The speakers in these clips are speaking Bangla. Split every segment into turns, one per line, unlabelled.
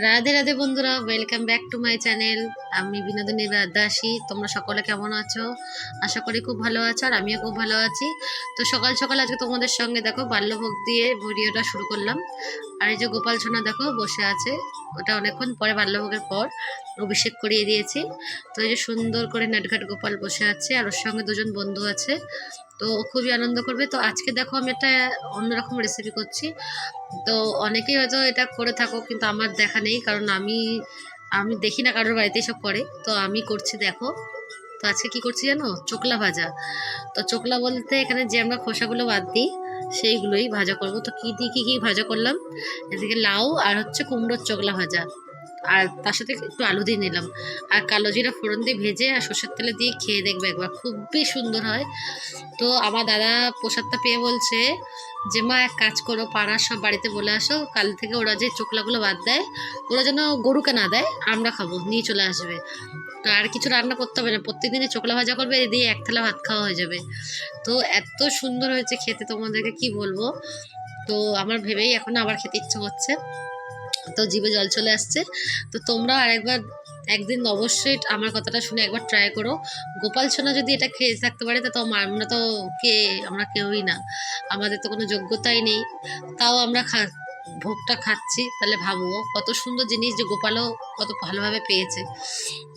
রাধে রাধে বন্ধুরা welcome back to my channel আমি বিনোদিনী দাসী, তোমরা সকলে কেমন আছো? আশা করি খুব ভালো আছো আর আমিও খুব ভালো আছি। তো সকাল সকাল আজকে তোমাদের সঙ্গে দেখো, বাল্যভোগ দিয়ে ভিডিওটা শুরু করলাম। আর এই যে গোপাল সোনা দেখো বসে আছে, ওটা অনেকক্ষণ পরে বাল্যভোগের পর। অভিষেক করিয়ে দিয়েছি। তো এই যে সুন্দর করে নাটঘাট গোপাল বসে আছে আর ওর সঙ্গে দুজন বন্ধু আছে। তো খুবই আনন্দ করবে। তো আজকে দেখো আমি একটা অন্যরকম রেসিপি করছি। তো অনেকেই হয়তো এটা করে থাকো কিন্তু আমার দেখা নেই কারণ আমি আমি দেখি না কারোর বাড়িতে সব করে। তো আমি করছি দেখো। তো আজকে কি করছি জানো? চোকলা ভাজা। তো চোকলা বলতে এখানে যে আমরা খোসাগুলো বাদ দিই, সেইগুলোই ভাজা করব। তো কী দিয়ে কী কী ভাজা করলাম? এদিকে লাউ আর হচ্ছে কুমড়োর চোকলা ভাজা। আর তার সাথে একটু আলু দিয়ে নিলাম। আর কালো জিরা ফোড়ন দিয়ে ভেজে আর সর্ষের তেলে দিয়ে খেয়ে দেখবে একবার, খুবই সুন্দর হয়। তো আমার দাদা প্রসাদটা পেয়ে বলছে যে, মা, এক কাজ করো, পাড়ার সব বাড়িতে বলে আসো, কাল থেকে ওরা যে চোখলাগুলো বাদ দেয়, ওরা যেন গরুকে না দেয়, আমরা খাব, নিয়ে চলে আসবে। তো আর কিছু রান্না করতে হবে না, প্রত্যেকদিনই চোখলা ভাজা করবে দিয়ে এক থালা ভাত খাওয়া হয়ে যাবে। তো এত সুন্দর হয়েছে খেতে, তোমাদেরকে কি বলব? তো আমার ভেবেই এখন আবার খেতে ইচ্ছে করছে। তো জিভে জল চলে আসছে। তো তোমরা আরেকবার একদিন অবশ্যই আমার কথাটা শুনে একবার ট্রাই করো। গোপাল সোনা যদি এটা খেয়ে থাকতে পারে, তা তো আমরা তো কে, আমরা কেউই না। আমাদের তো কোনো যোগ্যতাই নেই। তাও আমরা খা, ভোগটা খাচ্ছি, তাহলে ভাবো কত সুন্দর জিনিস যে গোপালও কত ভালোভাবে পেয়েছে।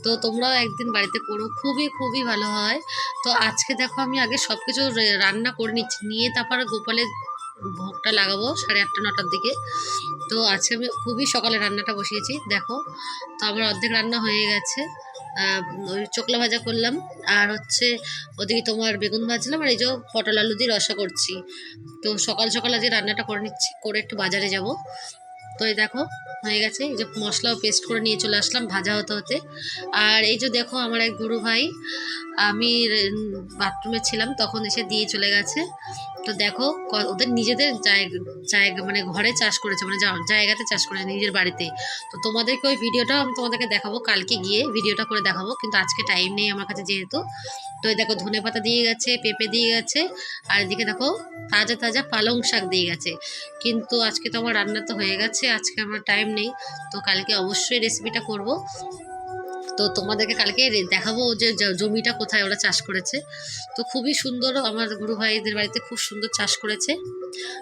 তো তোমরাও একদিন বাড়িতে করো, খুবই খুবই ভালো হয়। তো আজকে দেখো আমি আগে সব কিছু রান্না করে নিচ্ছি। নিয়ে তারপরে গোপালের ভোগটা লাগাবো সাড়ে আটটা, নটার দিকে। তো আজকে আমি খুবই সকালে রান্নাটা বসিয়েছি, দেখো। তো আমার অর্ধেক রান্না হয়ে গেছে। ওই চোকলা ভাজা করলাম, আর হচ্ছে ওদিকে তোমার বেগুন ভাজলাম, আর এই যে পটল আলু দিয়ে রসা করছি। তো সকাল সকাল আজকে রান্নাটা করে নিচ্ছি, করে একটু বাজারে যাব। তো এই দেখো, হয়ে গেছে। এই যে মশলাও পেস্ট করে নিয়ে চলে আসলাম, ভাজা হতে হতে। আর এই যে দেখো আমার এক গুরু ভাই আমি বাথরুমে ছিলাম, তখন এসে দিয়ে চলে গেছে। তো দেখো ওদের নিজেদের জায়গা মানে ঘরে চাষ করেছে মানে জায়গাতে চাষ করেছে নিজের বাড়িতে। তো তোমাদেরকে ওই ভিডিওটাও আমি তোমাদেরকে দেখাবো, কালকে গিয়ে ভিডিওটা করে দেখাবো, কিন্তু আজকে টাইম নেই আমার কাছে যেহেতু। তো দেখো, ধনে পাতা দিয়ে গেছে, পেঁপে দিয়ে গেছে, আর এদিকে দেখো, তাজা তাজা পালং শাক দিয়ে গেছে। কিন্তু আজকে তো আমার রান্না তো হয়ে গেছে, আজকে আমার টাইম নেই। তো কালকে অবশ্যই রেসিপিটা করব। তো তোমাদেরকে কালকে দেখাবো যে জমিটা কোথায় ওরা চাষ করেছে। তো খুবই সুন্দর আমার গুরু ভাইদের বাড়িতে খুব সুন্দর চাষ করেছে।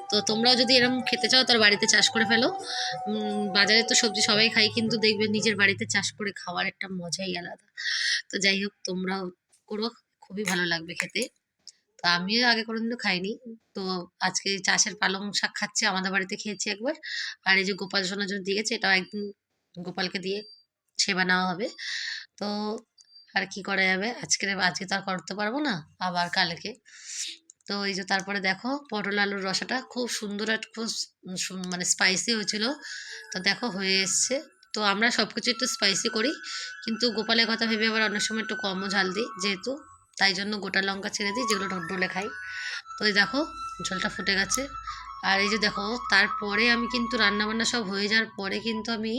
তো তোমরাও যদি এরকম খেতে চাও তার বাড়িতে চাষ করে ফেলো। বাজারে তো সবজি সবাই খাই কিন্তু দেখবে নিজের বাড়িতে চাষ করে খাওয়ার একটা মজাই আলাদা। তো যাই হোক, তোমরাও করো, খুবই ভালো লাগবে খেতে। তো আমিও আগে কোনোদিনও খাইনি। তো আজকে চাষের পালং শাক খাচ্ছি, আমাদের বাড়িতে খেয়েছি একবার। আর এই যে গোপাল সোনার জন্য দিয়ে গেছে এটাও একদিন গোপালকে দিয়ে সেবা নেওয়া হবে। তো আর কি করা যাবে? আজকে আজকে তো আর করতে পারব না, আবার কালকে। তো এই যে তারপরে দেখো, পটল আলুর রসাটা খুব সুন্দর আর খুব মানে স্পাইসি হয়েছিল। তো দেখো, হয়ে এসছে। তো আমরা সব কিছু একটু স্পাইসি করি। কিন্তু গোপালের কথা ভেবে আবার অনেক সময় একটু কমও ঝাল দিই যেহেতু। তাই জন্য গোটা লঙ্কা ছেড়ে দিই, যেগুলো ডলে খাই। তো এই দেখো, ঝোলটা ফুটে গেছে। আর এই যে দেখো, তারপরে আমি কিন্তু রান্না বান্না সব হয়ে যাওয়ার পরে কিন্তু আমি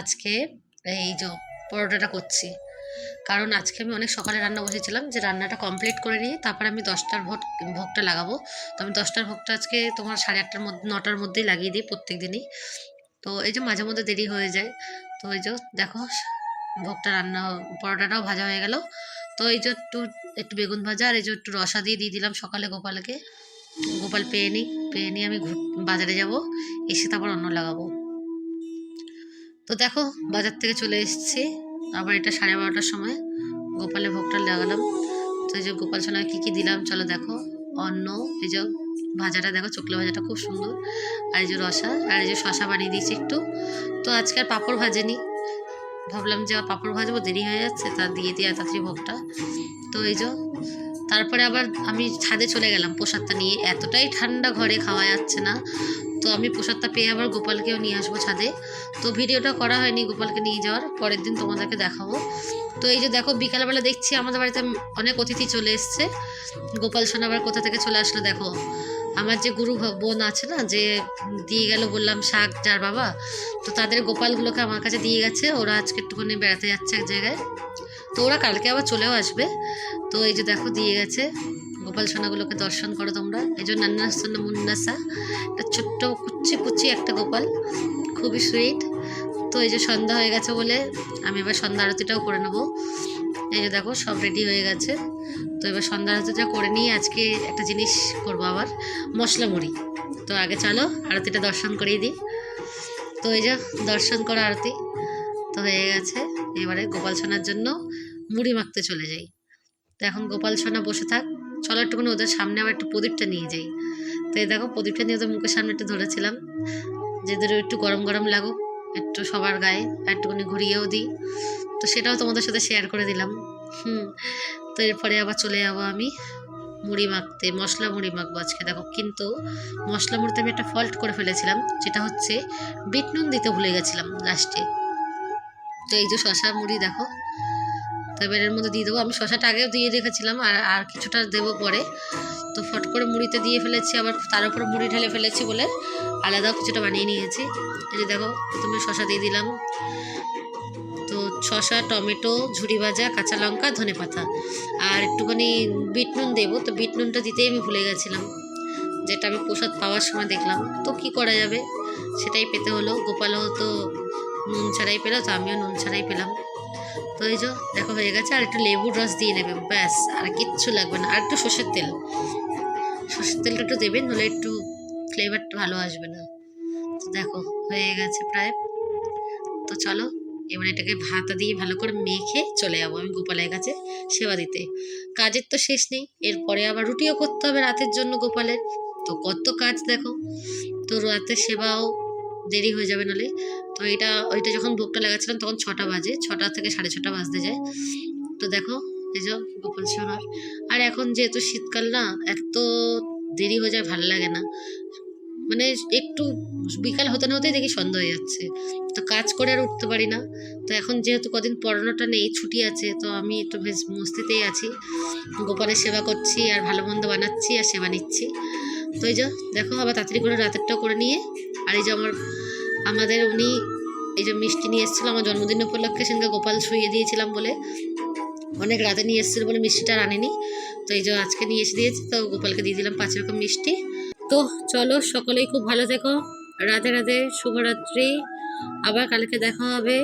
আজকে এই যে পরোটাটা করছি। কারণ আজকে আমি অনেক সকালে রান্না বসেছিলাম, যে রান্নাটা কমপ্লিট করে নিয়ে তারপর আমি দশটার ভোগ ভোগটা লাগাবো। তো আমি দশটার ভোগটা আজকে তোমার সাড়ে আটটার মধ্যে, নটার মধ্যেই লাগিয়ে দিই প্রত্যেক দিনই তো এই যে মাঝে মধ্যে দেরি হয়ে যায়, তো এই যে দেখো ভোগটা রান্না, পরোটাটাও ভাজা হয়ে গেল। তো এই যে একটু একটু বেগুন ভাজা আর এই যে একটু রসা দিয়ে দিয়ে দিলাম সকালে গোপালকে। গোপাল পেয়ে নিই পেয়ে নিয়ে আমি বাজারে যাব, এসে তারপর অন্য লাগাবো। তো দেখো, বাজার থেকে চলে এসেছি। আবার এটা সাড়ে বারোটার সময় গোপালের ভোগটা লাগালাম। তো এই যে গোপাল সোনায় কী কী দিলাম, চলো দেখো। অন্ন, এই যে ভাজাটা দেখো চোকলা ভাজাটা খুব সুন্দর। আর এই যে রসা, আর এই যে শশা বানিয়ে দিয়েছি একটু। তো আজকে আর পাঁপড় ভাজেনি। ভাবলাম যে পাঁপড় ভাজবো, দেরি হয়ে যাচ্ছে, তা দিয়ে দিয়ে তাড়াতাড়ি ভোগটা। তো এই যে তারপরে আবার আমি ছাদে চলে গেলাম প্রসাদটা নিয়ে। এতটাই ঠান্ডা ঘরে খাওয়া যাচ্ছে না। তো আমি প্রসাদটা পেয়ে আবার গোপালকেও নিয়ে আসব ছাদে। তো ভিডিওটা করা হয়নি গোপালকে নিয়ে যাওয়ার। পরের দিন তোমাদেরকে দেখাবো। তো এই যে দেখো, বিকালবেলা দেখছি আমাদের বাড়িতে অনেক অতিথি চলে এসছে। গোপাল সোনা আবার কোথা থেকে চলে আসলো দেখো। আমার যে গুরু বোন আছে না, যে দিয়ে গেল বললাম শাক যার বাবা, তো তাদের গোপালগুলোকে আমার কাছে দিয়ে গেছে। ওরা আজকে একটুখানি বেড়াতে যাচ্ছে এক জায়গায়। তো ওরা কালকে আবার চলেও আসবে। তো এই যে দেখো দিয়ে গেছে। গোপাল সোনাগুলোকে দর্শন করো তোমরা। এই যে নান্নাসান্না মুন্নাসা একটা ছোট্ট কুচি কুচি একটা গোপাল। খুবই সুইট তো তো এই যে সন্ধ্যা হয়ে গেছে বলে আমি এবার সন্ধ্যা আরতিটাও করে নেব। এই যে দেখো সব রেডি হয়ে গেছে। তো এবার সন্ধ্যা আরতিটা করে নিয়ে আজকে একটা জিনিস করব আবার, মশলা মুড়ি। তো আগে চলো আরতিটা দর্শন করিয়ে দিই। তো এই যে দর্শন করা আরতি। তো হয়ে গেছে। এবারে গোপাল সোনার জন্য মুড়ি মাখতে চলে যাই। তো এখন গোপাল সোনা বসে থাক, চলো একটুখানি ওদের সামনে আবার একটু প্রদীপটা নিয়ে যাই। তো এই দেখো, প্রদীপটা নিয়ে ওদের মুখের সামনে একটু ধরেছিলাম। যেদের একটু গরম গরম লাগুক, একটু সবার গায়ে একটুখানি ঘুরিয়েও দিই। তো সেটাও তোমাদের সাথে শেয়ার করে দিলাম। হুম, তো এরপরে আবার চলে যাব আমি মুড়ি মাখতে, মশলা মুড়ি মাখবো আজকে। দেখো, কিন্তু মশলা মুড়িতে আমি একটা ফল্ট করে ফেলেছিলাম, যেটা হচ্ছে বিট নুন দিতে ভুলে গেছিলাম লাস্টে তো এই যে শশা মুড়ি, দেখো তো এবার এর মধ্যে দিয়ে দেবো। আমি শশাটা আগেও দিয়ে রেখেছিলাম, আর আর কিছুটা দেবো পরে। তো ফট করে মুড়িতে দিয়ে ফেলেছি, আবার তার উপর মুড়ি ঢেলে ফেলেছি বলে আলাদাও কিছুটা বানিয়ে নিয়েছি। এই যে দেখো, প্রথমে শশা দিয়ে দিলাম। তো শশা, টমেটো ঝুড়ি ভাজা, কাঁচা লঙ্কা, ধনে পাতা। আর একটুখানি বিট নুন দেবো। তো বিট নুনটা দিতেই আমি ভুলে গেছিলাম, যেটা আমি প্রসাদ পাওয়ার সময় দেখলাম। তো কি করা যাবে? সেটাই পেতে হলো। গোপালও তো নুন ছাড়াই পেল, তো আমিও নুন ছাড়াই পেলাম। তো এই যে দেখো হয়ে গেছে, আর একটু লেবুর রস দিয়ে নেবে। ব্যাস, আর কিচ্ছু লাগবে না, আর একটু সর্ষের তেল। সর্ষের তেলটা একটু দেবেন নাহলে একটু ফ্লেভারটা ভালো আসবে না। তো দেখো, হয়ে গেছে প্রায়। তো চলো, এবার এটাকে ভাতা দিয়ে ভালো করে মেখে চলে যাব আমি গোপালের কাছে সেবা দিতে। কাজের তো শেষ নেই, এরপরে আবার রুটিও করতে হবে রাতের জন্য গোপালের। তো কত কাজ দেখো, তো রাতের সেবাও দেরি হয়ে যাবে নালে। তো এটা, ওইটা যখন ভোগটা লাগাচ্ছিলাম তখন ছটা বাজে, ছটা থেকে সাড়ে ছটা বাজতে যায়। তো দেখো, এই যে গোপাল সোনার আর এখন যেহেতু শীতকাল না, এত দেরি হয়ে যায়, ভালো লাগে না। মানে একটু বিকাল হতে না হতেই দেখি সন্ধ্যা হয়ে যাচ্ছে। তো কাজ করে আর উঠতে পারি না। তো এখন যেহেতু কদিন পড়ানোটা নেই, ছুটি আছে, তো আমি একটু বেশ মস্তিতেই আছি। গোপালের সেবা করছি আর ভালো মন্দ বানাচ্ছি আর সেবা নিচ্ছি। তো এই যে, দেখো আবার তাড়াতাড়ি করে রাতেরটাও করে নিয়ে আর এই যে আমার, আমাদের উনি এই যে মিষ্টি নিয়ে এসেছিল, আমার জন্মদিন উপলক্ষে সেদিনকে গোপাল শুয়ে দিয়েছিলাম বলে। অনেক রাতে নিয়ে এসেছিল বলে মিষ্টিটা আনেনি। তো এই যে আজকে নিয়ে এসে দিয়েছি, তো গোপালকে দিয়ে দিলাম পাঁচ রকম মিষ্টি। তো চলো সকলেই খুব ভালো থেকো। রাতে রাতে শুভরাত্রি। আবার কালকে দেখা হবে।